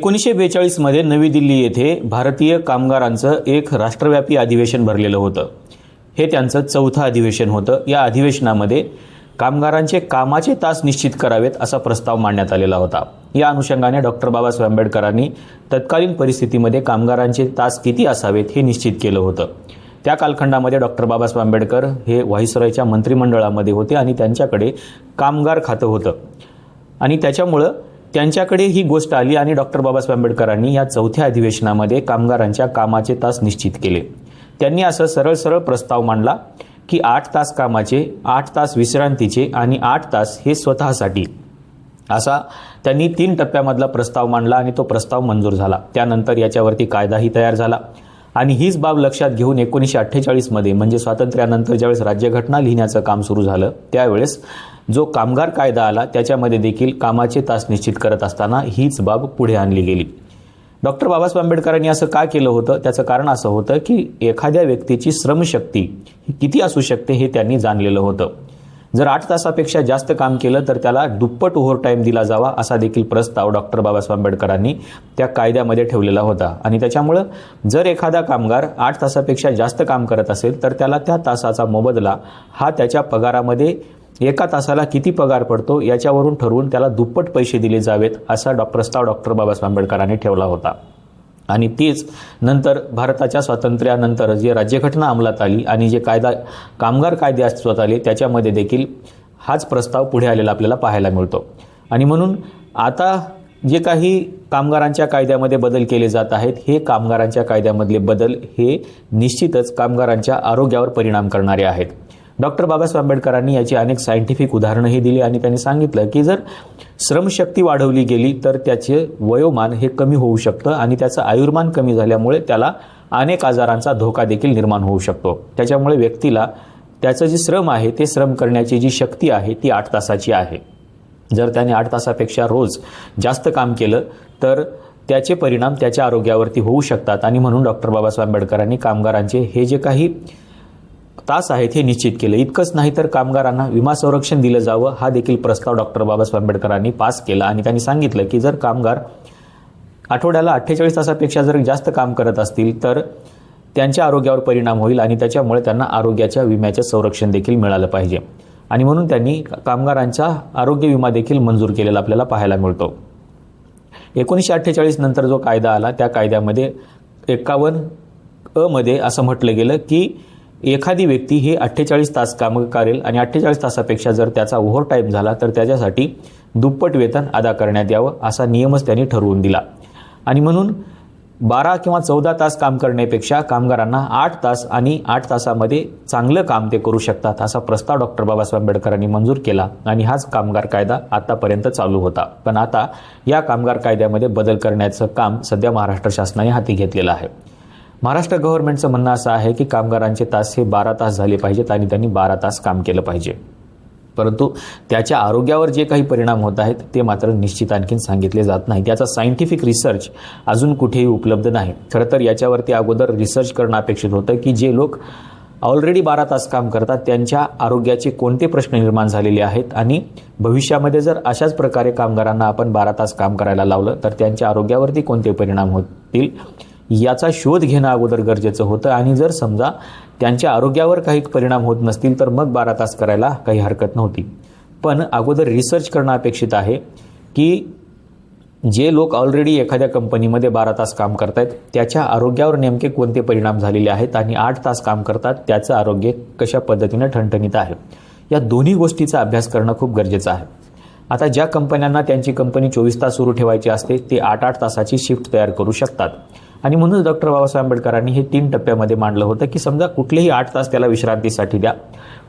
एकोणीसशे बेचाळीसमध्ये नवी दिल्ली येथे भारतीय कामगारांचं एक राष्ट्रव्यापी अधिवेशन भरलेलं होतं. हे त्यांचं चौथं अधिवेशन होतं. या अधिवेशनामध्ये कामगारांचे कामाचे तास निश्चित करावेत असा प्रस्ताव मांडण्यात आलेला होता. या अनुषंगाने डॉक्टर बाबासाहेब आंबेडकरांनी तत्कालीन परिस्थितीमध्ये कामगारांचे तास किती असावेत हे निश्चित केलं होतं. त्या कालखंडामध्ये डॉक्टर बाबासाहेब आंबेडकर हे व्हाईसरॉयच्या मंत्रिमंडळामध्ये होते आणि त्यांच्याकडे कामगार खातं होतं. आणि त्याच्यामुळं त्यांच्याकडे ही गोष्ट आली आणि डॉक्टर बाबासाहेब आंबेडकरांनी या चौथ्या अधिवेशनामध्ये कामगारांच्या कामाचे तास निश्चित केले. त्यांनी असं सरळ सरळ प्रस्ताव मांडला की आठ तास कामाचे आठ तास विश्रांतीचे आणि आठ तास हे स्वतःसाठी. असा त्यांनी तीन टप्प्यामधला प्रस्ताव मांडला आणि तो प्रस्ताव मंजूर झाला. त्यानंतर याच्यावरती कायदाही तयार झाला. आणि हीच बाब लक्षात घेऊन एकोणीसशे अठ्ठेचाळीसमध्ये म्हणजे स्वातंत्र्यानंतर ज्यावेळेस राज्यघटना लिहिण्याचं काम सुरू झालं त्यावेळेस जो कामगार कायदा आला त्याच्यामध्ये देखील कामाचे तास निश्चित करत असताना हीच बाब पुढे आणली गेली. डॉक्टर बाबासाहेब आंबेडकरांनी असं का केलं होतं? त्याचं कारण असं होतं की एखाद्या व्यक्तीची श्रमशक्ती ही किती असू शकते हे त्यांनी जाणलेलं होतं. जर आठ तासापेक्षा जास्त काम केलं तर त्याला दुप्पट ओव्हरटाईम दिला जावा असा देखील प्रस्ताव डॉक्टर बाबासाहेब आंबेडकरांनी त्या कायद्यामध्ये ठेवलेला होता. आणि त्याच्यामुळं जर एखादा कामगार आठ तासापेक्षा जास्त काम करत असेल तर त्याला त्या तासाचा मोबदला हा त्याच्या पगारामध्ये एका तासाला किती पगार पडतो याच्यावरून ठरवून त्याला दुप्पट पैसे दिले जावेत असा डॉ प्रस्ताव डॉक्टर बाबासाहेब आंबेडकरांनी ठेवला होता. आणि तीच नंतर भारताच्या स्वातंत्र्यानंतर जे राज्यघटना अंमलात आली आणि जे कायदा कामगार कायदे अस्तित्वात आले त्याच्यामध्ये देखील हाच प्रस्ताव पुढे आलेला आपल्याला पाहायला मिळतो. आणि म्हणून आता जे काही कामगारांच्या कायद्यामध्ये बदल केले जात आहेत हे कामगारांच्या कायद्यामधले बदल हे निश्चितच कामगारांच्या आरोग्यावर परिणाम करणारे आहेत. डॉक्टर बाबासाहेब आंबेडकरांनी याची अनेक सायंटिफिक उदाहरणंही दिली आणि त्यांनी सांगितलं की जर श्रमशक्ती वाढवली गेली तर त्याचे वयोमान हे कमी होऊ शकतं आणि त्याचं आयुर्मान कमी झाल्यामुळे त्याला अनेक आजारांचा धोका देखील निर्माण होऊ शकतो. त्याच्यामुळे व्यक्तीला त्याचं जे श्रम आहे ते श्रम करण्याची जी शक्ती आहे ती आठ तासाची आहे. जर त्याने आठ तासापेक्षा रोज जास्त काम केलं तर त्याचे परिणाम त्याच्या आरोग्यावरती होऊ शकतात आणि म्हणून डॉक्टर बाबासाहेब आंबेडकरांनी कामगारांचे हे जे काही तास आहेत हे निश्चित केलं. इतकंच नाही तर कामगारांना विमा संरक्षण दिलं जावं हा देखील प्रस्ताव डॉक्टर बाबासाहेब आंबेडकरांनी पास केला. आणि त्यांनी सांगितलं की जर कामगार आठवड्याला अठ्ठेचाळीस तासापेक्षा जर जास्त काम करत असतील तर त्यांच्या आरोग्यावर परिणाम होईल आणि त्याच्यामुळे त्यांना आरोग्याच्या विम्याचं संरक्षण देखील मिळालं पाहिजे. आणि म्हणून त्यांनी कामगारांचा आरोग्य विमा देखील मंजूर केलेला आपल्याला पाहायला मिळतो. एकोणीसशे अठ्ठेचाळीस नंतर जो कायदा आला त्या कायद्यामध्ये एकावन्न अ मध्ये असं म्हटलं गेलं की एखादी व्यक्ती हे अठ्ठेचाळीस तास काम करेल आणि अठ्ठेचाळीस तासापेक्षा जर त्याचा ओव्हर टाईम झाला तर त्याच्यासाठी दुप्पट वेतन अदा करण्यात यावं असा नियमच त्यांनी ठरवून दिला. आणि म्हणून बारा किंवा चौदा तास काम करण्यापेक्षा कामगारांना आठ तास आणि आठ तासामध्ये चांगलं काम ते करू शकतात असा प्रस्ताव डॉक्टर बाबासाहेब आंबेडकरांनी मंजूर केला आणि हाच कामगार कायदा आतापर्यंत चालू होता. पण आता या कामगार कायद्यामध्ये बदल करण्याचं काम सध्या महाराष्ट्र शासनाने हाती घेतलेलं आहे. महाराष्ट्र गव्हर्नमेंटचं म्हणणं असं आहे की कामगारांचे तास हे बारा तास झाले पाहिजेत आणि त्यांनी बारा तास काम केलं पाहिजे. परंतु त्याच्या आरोग्यावर जे काही परिणाम होत आहेत ते मात्र निश्चित आणखीन सांगितले जात नाही त्याचा सायंटिफिक रिसर्च अजून कुठेही उपलब्ध नाही. खरं तर याच्यावरती अगोदर रिसर्च करणं अपेक्षित होतं की जे लोक ऑलरेडी बारा तास काम करतात त्यांच्या आरोग्याचे कोणते प्रश्न निर्माण झालेले आहेत आणि भविष्यामध्ये जर अशाच प्रकारे कामगारांना आपण बारा तास काम करायला लावलं तर त्यांच्या आरोग्यावरती कोणते परिणाम होतील? याचा शोध घेणं अगोदर गरजेचं होतं. आणि जर समजा त्यांच्या आरोग्यावर काही परिणाम होत नसतील तर मग बारा तास करायला काही हरकत नव्हती. पण अगोदर रिसर्च करणं अपेक्षित आहे की जे लोक ऑलरेडी एखाद्या कंपनीमध्ये बारा तास काम करतायत त्याच्या आरोग्यावर नेमके कोणते परिणाम झालेले आहेत आणि आठ तास काम करतात त्याचं आरोग्य कशा पद्धतीनं ठणठणीत आहे? या दोन्ही गोष्टीचा अभ्यास करणं खूप गरजेचं आहे. आता ज्या कंपन्यांना त्यांची कंपनी चोवीस तास सुरू ठेवायची असते ते आठ आठ तासाची शिफ्ट तयार करू शकतात. आणि म्हणूनच डॉक्टर बाबासाहेब आंबेडकरांनी हे तीन टप्प्यामध्ये मांडलं होतं की समजा कुठलेही आठ तास त्याला विश्रांतीसाठी द्या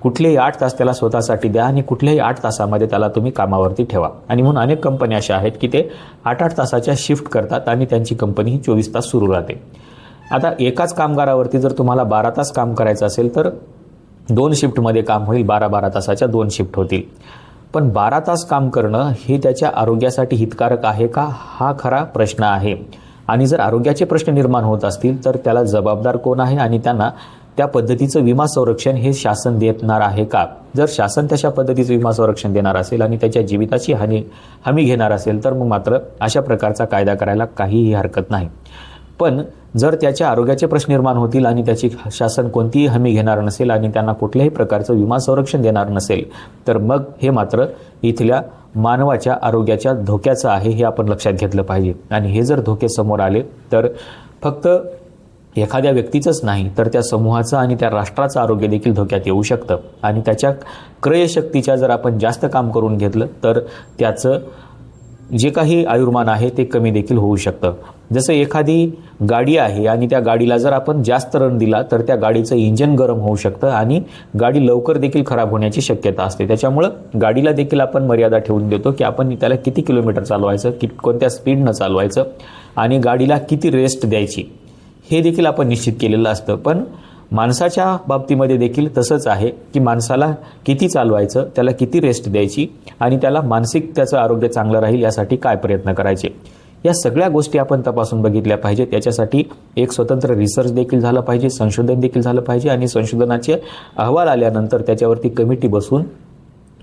कुठलेही आठ तास त्याला स्वतःसाठी द्या आणि कुठल्याही आठ तासामध्ये त्याला तुम्ही कामावरती ठेवा. आणि म्हणून अनेक कंपन्या अशा आहेत की ते आठ आठ तासाच्या शिफ्ट करतात आणि त्यांची कंपनी ही चोवीस तास सुरू राहते. आता एकाच कामगारावरती जर तुम्हाला बारा तास काम करायचं असेल तर दोन शिफ्टमध्ये काम होईल बारा बारा तासाच्या दोन शिफ्ट होतील. पण बारा तास काम करणं हे त्याच्या आरोग्यासाठी हितकारक आहे का? हा खरा प्रश्न आहे. आणि जर आरोग्याचे प्रश्न निर्माण होत असतील तर त्याला जबाबदार कोण आहे आणि त्यांना त्या पद्धतीचं विमा संरक्षण हे शासन देणार आहे का? जर शासन तशा पद्धतीचं विमा संरक्षण देणार असेल आणि त्याच्या जीविताची हानी हमी घेणार असेल तर मग मात्र अशा प्रकारचा कायदा करायला काहीही हरकत नाही. पण जर त्याच्या आरोग्याचे प्रश्न निर्माण होतील आणि त्याची शासन कोणतीही हमी घेणार नसेल आणि त्यांना कुठल्याही प्रकारचं विमा संरक्षण देणार नसेल तर मग हे मात्र इथल्या मानवाच्या आरोग्याच्या धोक्याचं आहे हे आपण लक्षात घेतलं पाहिजे. आणि हे जर धोके समोर आले तर फक्त एखाद्या व्यक्तीचंच नाही तर त्या समूहाचं आणि त्या राष्ट्राचं आरोग्य देखील धोक्यात येऊ शकतं. आणि त्याच्या क्रयशक्तीच्या जर आपण जास्त काम करून घेतलं तर त्याचं जे काही आयुर्मान आहे ते कमी देखील होऊ शकतं. जसं एखादी गाडी आहे आणि त्या गाडीला जर आपण जास्त रन दिला तर त्या गाडीचं इंजन गरम होऊ शकतं आणि गाडी लवकर देखील खराब होण्याची शक्यता असते. त्याच्यामुळं गाडीला देखील आपण मर्यादा ठेवून देतो की आपण त्याला किती किलोमीटर चालवायचं कि कोणत्या स्पीडनं चालवायचं आणि गाडीला किती रेस्ट द्यायची हे देखील आपण निश्चित केलेलं असतं. पण माणसाच्या बाबतीमध्ये देखील तसंच आहे की माणसाला किती चालवायचं त्याला किती रेस्ट द्यायची आणि त्याला मानसिक त्याचं आरोग्य चांगलं राहील यासाठी काय प्रयत्न करायचे. या सगळ्या गोष्टी आपण तपासून बघितल्या पाहिजेत. त्याच्यासाठी एक स्वतंत्र रिसर्च देखील झालं पाहिजे संशोधन देखील झालं पाहिजे आणि संशोधनाचे अहवाल आल्यानंतर त्याच्यावरती कमिटी बसून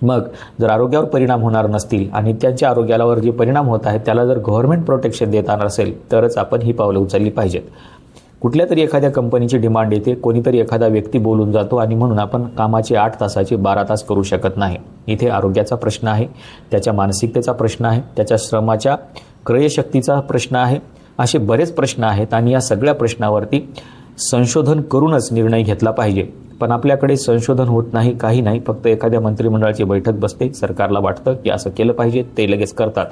मग जर आरोग्यावर परिणाम होणार नसतील आणि त्यांच्या आरोग्यावर जे परिणाम होत आहेत त्याला जर गव्हर्नमेंट प्रोटेक्शन देताना असेल तरच आपण ही पावलं उचलली पाहिजेत. कुठल्या तरी एखाद्या कंपनीची डिमांड येते कोणीतरी एखादा व्यक्ती बोलून जातो आणि म्हणून आपण कामाचे आठ तासाचे बारा तास करू शकत नाही. इथे आरोग्याचा प्रश्न आहे त्याच्या मानसिकतेचा प्रश्न आहे त्याच्या श्रमाच्या क्रयशक्तीचा प्रश्न आहे असे बरेच प्रश्न आहेत आणि या सगळ्या प्रश्नावरती संशोधन करूनच निर्णय घेतला पाहिजे. पण आपल्याकडे संशोधन होत नाही काही नाही फक्त एखाद्या मंत्रिमंडळाची बैठक बसते सरकारला वाटतं की असं केलं पाहिजे ते लगेच करतात.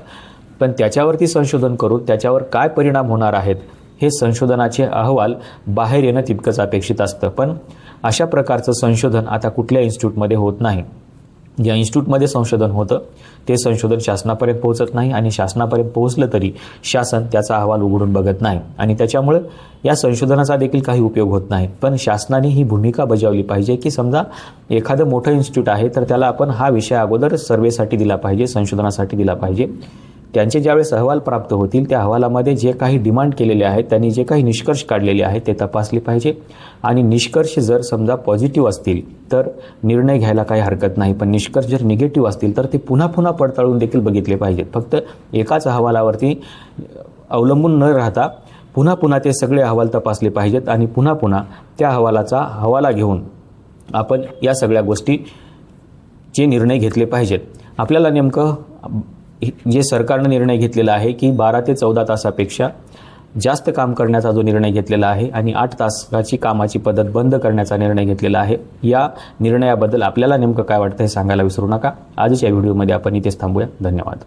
पण त्याच्यावरती संशोधन करून त्याच्यावर काय परिणाम होणार आहेत हे संशोधनाचे अहवाल बाहेर येणं तितकंच अपेक्षित असतं. पण अशा प्रकारचं संशोधन आता कुठल्या इन्स्टिट्यूटमध्ये होत नाही. ज्या इन्स्टिट्यूटमध्ये संशोधन होतं ते संशोधन शासनापर्यंत पोहोचत नाही आणि शासनापर्यंत पोहोचलं तरी शासन त्याचा अहवाल उघडून बघत नाही. आणि त्याच्यामुळं या संशोधनाचा देखील काही उपयोग होत नाही. पण शासनाने ही भूमिका बजावली पाहिजे की समजा एखादं मोठं इन्स्टिट्यूट आहे तर त्याला आपण हा विषय अगोदर सर्वेसाठी दिला पाहिजे संशोधनासाठी दिला पाहिजे. त्यांचे ज्यावेळेस अहवाल प्राप्त होतील त्या अहवालामध्ये जे काही डिमांड केलेले आहेत त्यांनी जे काही निष्कर्ष काढलेले आहेत ते तपासले पाहिजे. आणि निष्कर्ष जर समजा पॉझिटिव्ह असतील तर निर्णय घ्यायला काही हरकत नाही. पण निष्कर्ष जर निगेटिव्ह असतील तर ते पुन्हा पुन्हा पडताळून देखील बघितले पाहिजेत फक्त एकाच अहवालावरती अवलंबून न राहता पुन्हा पुन्हा ते सगळे अहवाल तपासले पाहिजेत आणि पुन्हा पुन्हा त्या अहवालाचा हवाला घेऊन आपण या सगळ्या गोष्टी चे निर्णय घेतले पाहिजेत. आपल्याला नेमकं जे सरकारनं निर्णय घेतलेला आहे की बारा ते चौदा तासापेक्षा जास्त काम करण्याचा जो निर्णय घेतलेला आहे आणि आठ तासाची कामाची पद्धत बंद करण्याचा निर्णय घेतलेला आहे या निर्णयाबद्दल आपल्याला नेमकं काय वाटतं हे सांगायला विसरू नका. आजच्या व्हिडिओमध्ये आपण इथेच थांबूया. धन्यवाद.